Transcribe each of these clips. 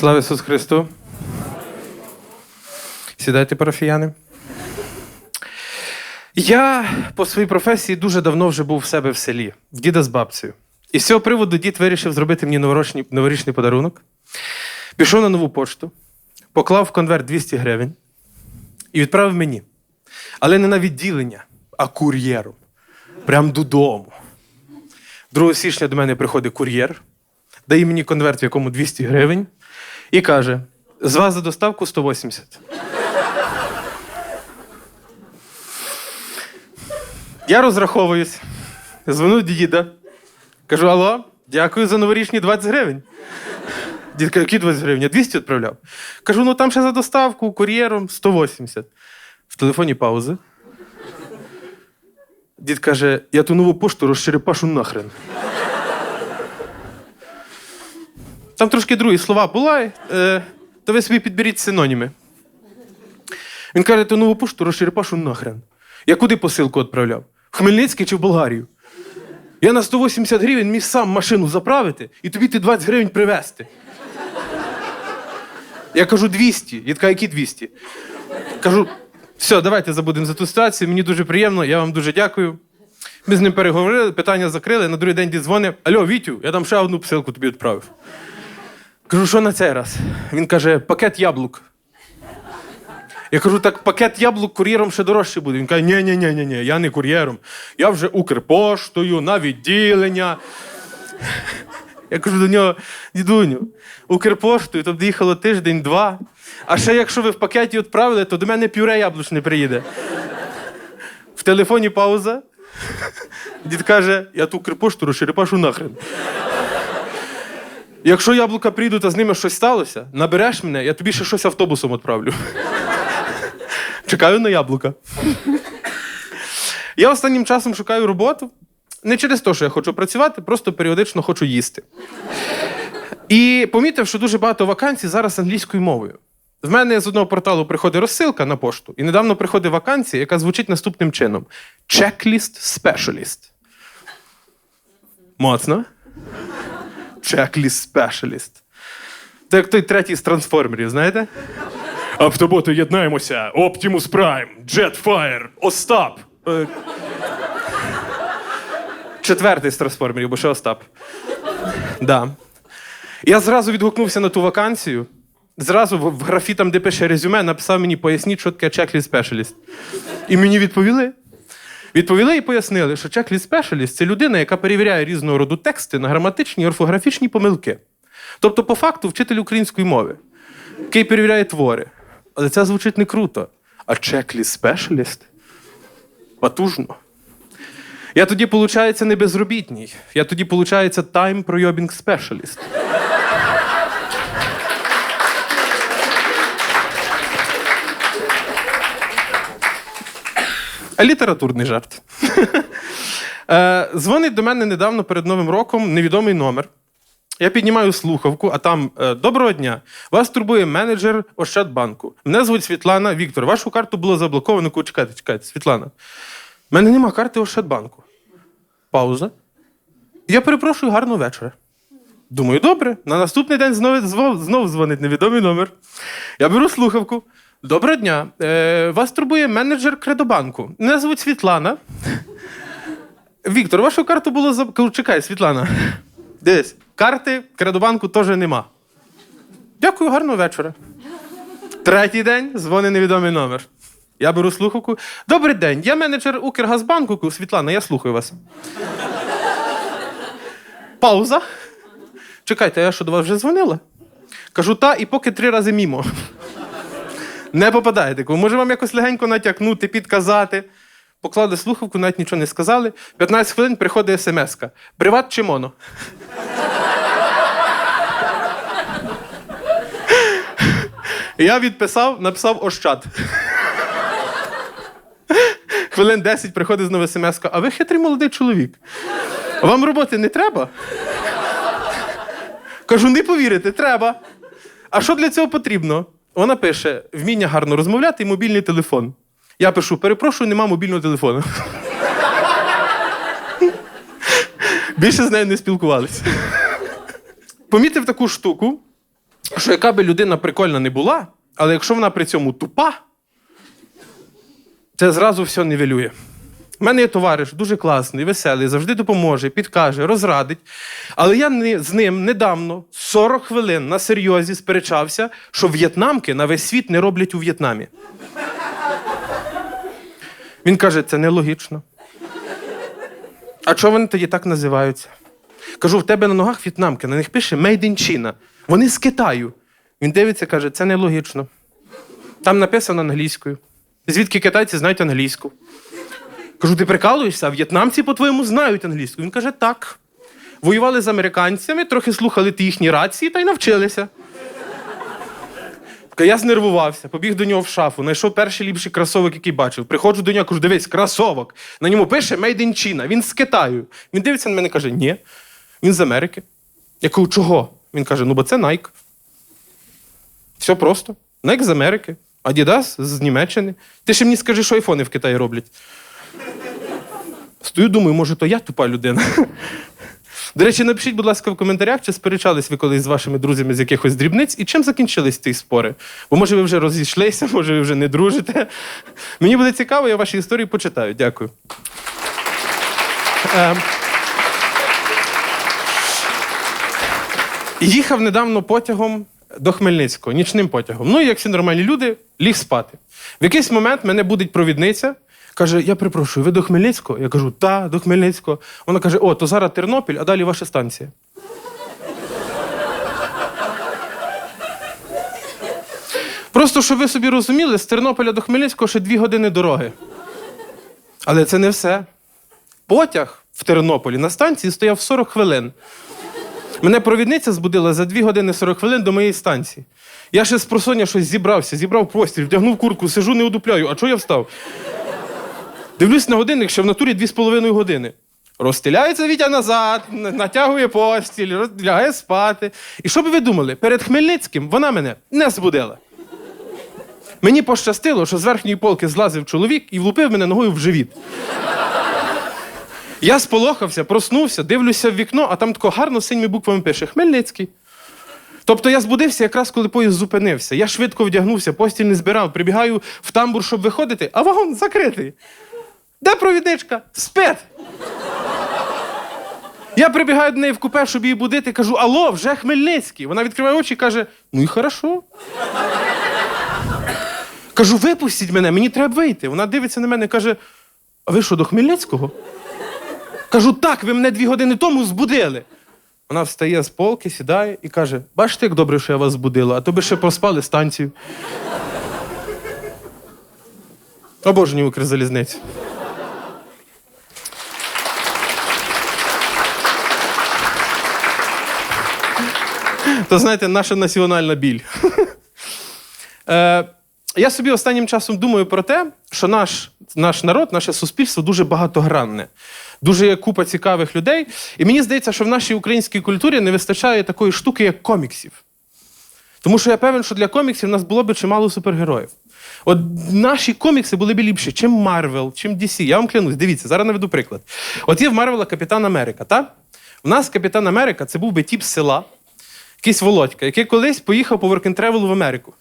Слава Ісусу Христу! Сідайте, парафіяни. Я по своїй професії дуже давно вже був в себе в селі, в діда з бабцею. І з цього приводу дід вирішив зробити мені новорічний, новорічний подарунок. Пішов на нову пошту, поклав в конверт 200 гривень і відправив мені. Але не на відділення, а кур'єром. Прям додому. 2 січня до мене приходить кур'єр, дає мені конверт, в якому 200 гривень, і каже: з вас за доставку 180. Я розраховуюсь, дзвоню діда. Кажу: алло, дякую за новорічні 20 гривень. Дід каже, які 20 гривень? Я 200 відправляв. Кажу, ну там ще за доставку, кур'єром 180. В телефоні пауза. Дід каже: я ту нову пошту розчерепашу нахрен. Там трошки другі слова була, е, то ви собі підберіть синоніми. Він каже, ту нову пошту розчерепашу нахрен. Я куди посилку відправляв? В Хмельницький чи в Болгарію? Я на 180 гривень міг сам машину заправити і тобі ти 20 гривень привезти. Я кажу 200. Я така, які 200? Кажу, все, давайте забудемо за ту ситуацію. Мені дуже приємно, я вам дуже дякую. Ми з ним переговорили, питання закрили. На другий день дід дзвонить. Алло, Вітю, я там ще одну посилку тобі відправив. Кажу, що на цей раз? Він каже, пакет яблук. Я кажу, так пакет яблук кур'єром ще дорожче буде. Він каже, ні ні ні ні я не кур'єром. Я вже Укрпоштою, на відділення. Я кажу до нього, дідуню, Укрпоштою, тобто їхало тиждень-два. А ще якщо ви в пакеті відправили, то до мене пюре яблучне приїде. В телефоні пауза. Дід каже, я ту Укрпошту розчерепашу нахрен. Якщо яблука прийдуть, а з ними щось сталося, набереш мене, я тобі ще щось автобусом відправлю. Чекаю на яблука. Я останнім часом шукаю роботу. Не через те, що я хочу працювати, просто періодично хочу їсти. І помітив, що дуже багато вакансій зараз англійською мовою. В мене з одного порталу приходить розсилка на пошту, і недавно приходить вакансія, яка звучить наступним чином: Checklist Specialist. Моцно? Checklist Specialist. Це як той третій з трансформерів, знаєте? Автоботи єднаємося. Optimus Prime, Jetfire, Остап. Е, Четвертий з трансформерів, бо ще Остап. Да. Я зразу відгукнувся на ту вакансію. Зразу в в графі, там, де пише резюме, написав мені поясніть, що таке checklist specialist. І мені відповіли. Відповіли і пояснили, що checklist specialist – це людина, яка перевіряє різного роду тексти на граматичні і орфографічні помилки. Тобто, по факту, вчитель української мови, який перевіряє твори. Але це звучить не круто. А checklist specialist – потужно. Я тоді, виходить, не безробітній. Я тоді, виходить, time пройобінг specialist. Літературний жарт. Е, Дзвонить до мене недавно перед Новим роком невідомий номер. Я піднімаю слухавку, а там е, доброго дня. Вас турбує менеджер Ощадбанку. Мене звуть Світлана Віктор. Вашу карту було заблоковано. Чекайте, чекайте, Світлана. У мене нема карти Ощадбанку. Пауза. Я перепрошую, гарного вечора. Думаю, добре. На наступний день знову, знову дзвонить невідомий номер. Я беру слухавку. Доброго дня. Е, вас турбує менеджер Кредобанку. Мене звуть Світлана. Віктор, вашу карту було за. Чекай, Світлана. Дивись, карти Кредобанку теж нема. Дякую, гарного вечора. Третій день дзвонить невідомий номер. Я беру слухавку. Добрий день, я менеджер Укргазбанку. Світлана, я слухаю вас. Пауза. Чекайте, я що до вас вже дзвонила? Кажу, та, і поки три рази мімо. Не попадаєте. Може вам якось легенько натякнути, підказати. Поклали слухавку, навіть нічого не сказали. 15 хвилин приходить смс-ка. Приват чи моно? Я відписав, написав Ощад. Хвилин 10 приходить знову смс а ви хитрий молодий чоловік. Вам роботи не треба? Кажу, не повірите, треба. А що для цього потрібно? Вона пише: вміння гарно розмовляти і мобільний телефон. Я пишу: перепрошую, нема мобільного телефону. Більше з нею не спілкувалися. Помітив таку штуку. що яка би людина прикольна не була, але якщо вона при цьому тупа, це зразу все нівелює. У мене є товариш дуже класний, веселий, завжди допоможе, підкаже, розрадить. Але я з ним недавно 40 хвилин на серйозі сперечався, що в'єтнамки на весь світ не роблять у В'єтнамі. Він каже, це нелогічно. А чого вони тоді так називаються? Кажу, в тебе на ногах в'єтнамки, на них пише Made in China. Вони з Китаю. Він дивиться, каже, це нелогічно. Там написано англійською. Звідки китайці знають англійську? Кажу, ти прикалуєшся, а в'єтнамці, по-твоєму, знають англійську. Він каже, так. Воювали з американцями, трохи слухали їхні рації та й навчилися. Я знервувався, побіг до нього в шафу, знайшов перший ліпший кросовок, який бачив. Приходжу до нього, кажу, дивись, кросовок. На ньому пише Made in China. Він з Китаю. Він дивиться на мене і каже, ні, він з Америки. Я кажу, чого? Він каже, ну бо це Nike. Все просто. Nike з Америки, Adidas з Німеччини. Ти ще мені скажи, що айфони в Китаї роблять. Стою, думаю, може, то я тупа людина. До речі, напишіть, будь ласка, в коментарях, чи сперечались ви колись з вашими друзями з якихось дрібниць і чим закінчились ці спори? Бо може ви вже розійшлися, може ви вже не дружите. Мені буде цікаво, я ваші історії почитаю. Дякую. Ем. Їхав недавно потягом до Хмельницького, нічним потягом. Ну, як всі нормальні люди, ліг спати. В якийсь момент мене будить провідниця, каже: Я перепрошую, ви до Хмельницького? Я кажу, та, до Хмельницького. Вона каже: О, то зараз Тернопіль, а далі ваша станція. Просто щоб ви собі розуміли, з Тернополя до Хмельницького ще дві години дороги. Але це не все. Потяг в Тернополі на станції стояв 40 хвилин. Мене провідниця збудила за 2 години 40 хвилин до моєї станції. Я ще з просоння щось зібрався, зібрав постіль, вдягнув куртку, сижу, не одупляю. А чого я встав? Дивлюсь на годинник, що в натурі 2,5 години. Розстеляється Вітя назад, натягує постіль, розлягає спати. І що би ви думали? Перед Хмельницьким вона мене не збудила. Мені пощастило, що з верхньої полки злазив чоловік і влупив мене ногою в живіт. Я сполохався, проснувся, дивлюся в вікно, а там тако гарно синіми буквами пише Хмельницький. Тобто я збудився якраз коли поїзд зупинився. Я швидко вдягнувся, постіль не збирав, прибігаю в тамбур, щоб виходити, а вагон закритий. Де провідничка? Спить. Я прибігаю до неї в купе, щоб її будити, кажу: Алло, вже Хмельницький. Вона відкриває очі і каже: Ну і хорошо. Кажу, випустіть мене, мені треба вийти. Вона дивиться на мене і каже: А ви що, до Хмельницького? Кажу, так, ви мене дві години тому збудили. Вона встає з полки, сідає і каже: бачите, як добре, що я вас збудила, а то би ще проспали станцію. Обожнюю Укрзалізницю. То знаєте, наша національна біль. Е, я собі останнім часом думаю про те, що наш, наш народ, наше суспільство дуже багатогранне, дуже є купа цікавих людей. І мені здається, що в нашій українській культурі не вистачає такої штуки, як коміксів. Тому що я певен, що для коміксів у нас було б чимало супергероїв. От наші комікси були б ліпші, чим Марвел, чим DC. Я вам клянусь, дивіться, зараз наведу приклад. От є в Марвела Капітан Америка, так? У нас Капітан Америка це був би тіп села, якийсь Володька, який колись поїхав по воркінтревелу в Америку.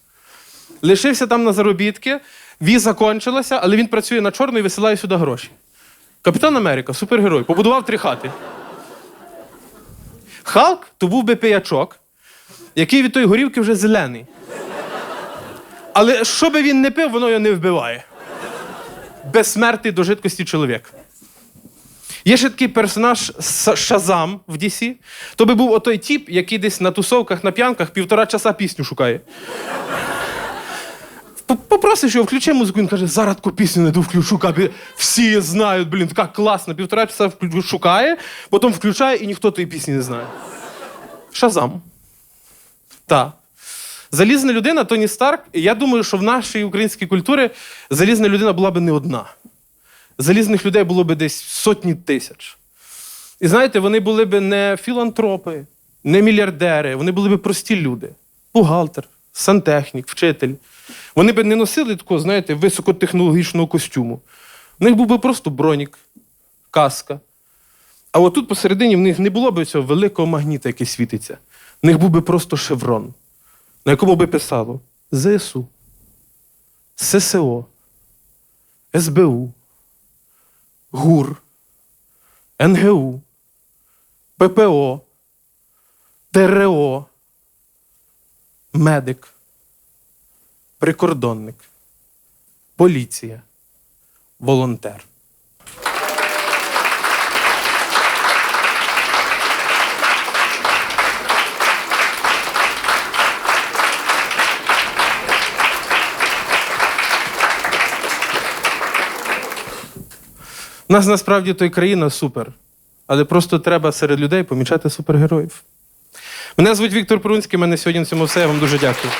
Лишився там на заробітки, віза кончилася, але він працює на чорно і висилає сюди гроші. Капітан Америка, супергерой, побудував три хати. Халк то був би пиячок, який від тої горівки вже зелений. Але що би він не пив, воно його не вбиває. Безсмертний до жидкості чоловік. Є ще такий персонаж Шазам в DC. То би був отой тіп, який десь на тусовках, на п'янках півтора часа пісню шукає. Попросиш його, включи музику, він каже, зараз таку пісню не включу, кабі всі знають, блін, така класна. Півтора часа шукає, потім включає і ніхто тої пісні не знає. Шазам. Так. Залізна людина Тоні Старк. Я думаю, що в нашій українській культурі залізна людина була б не одна. Залізних людей було б десь сотні тисяч. І знаєте, вони були б не філантропи, не мільярдери, вони були б прості люди. Бухгалтер, сантехнік, вчитель. Вони б не носили такого, знаєте, високотехнологічного костюму. У них був би просто бронік, каска. А отут посередині в них не було б цього великого магніта, який світиться. В них був би просто шеврон. на якому би писало ЗСУ, ССО, СБУ, ГУР, НГУ, ППО, ТРО, медик, прикордонник, поліція, волонтер. Нас насправді той країна супер, але просто треба серед людей помічати супергероїв. Мене звуть Віктор Прунський, мене сьогодні на цьому все. Я вам дуже дякую.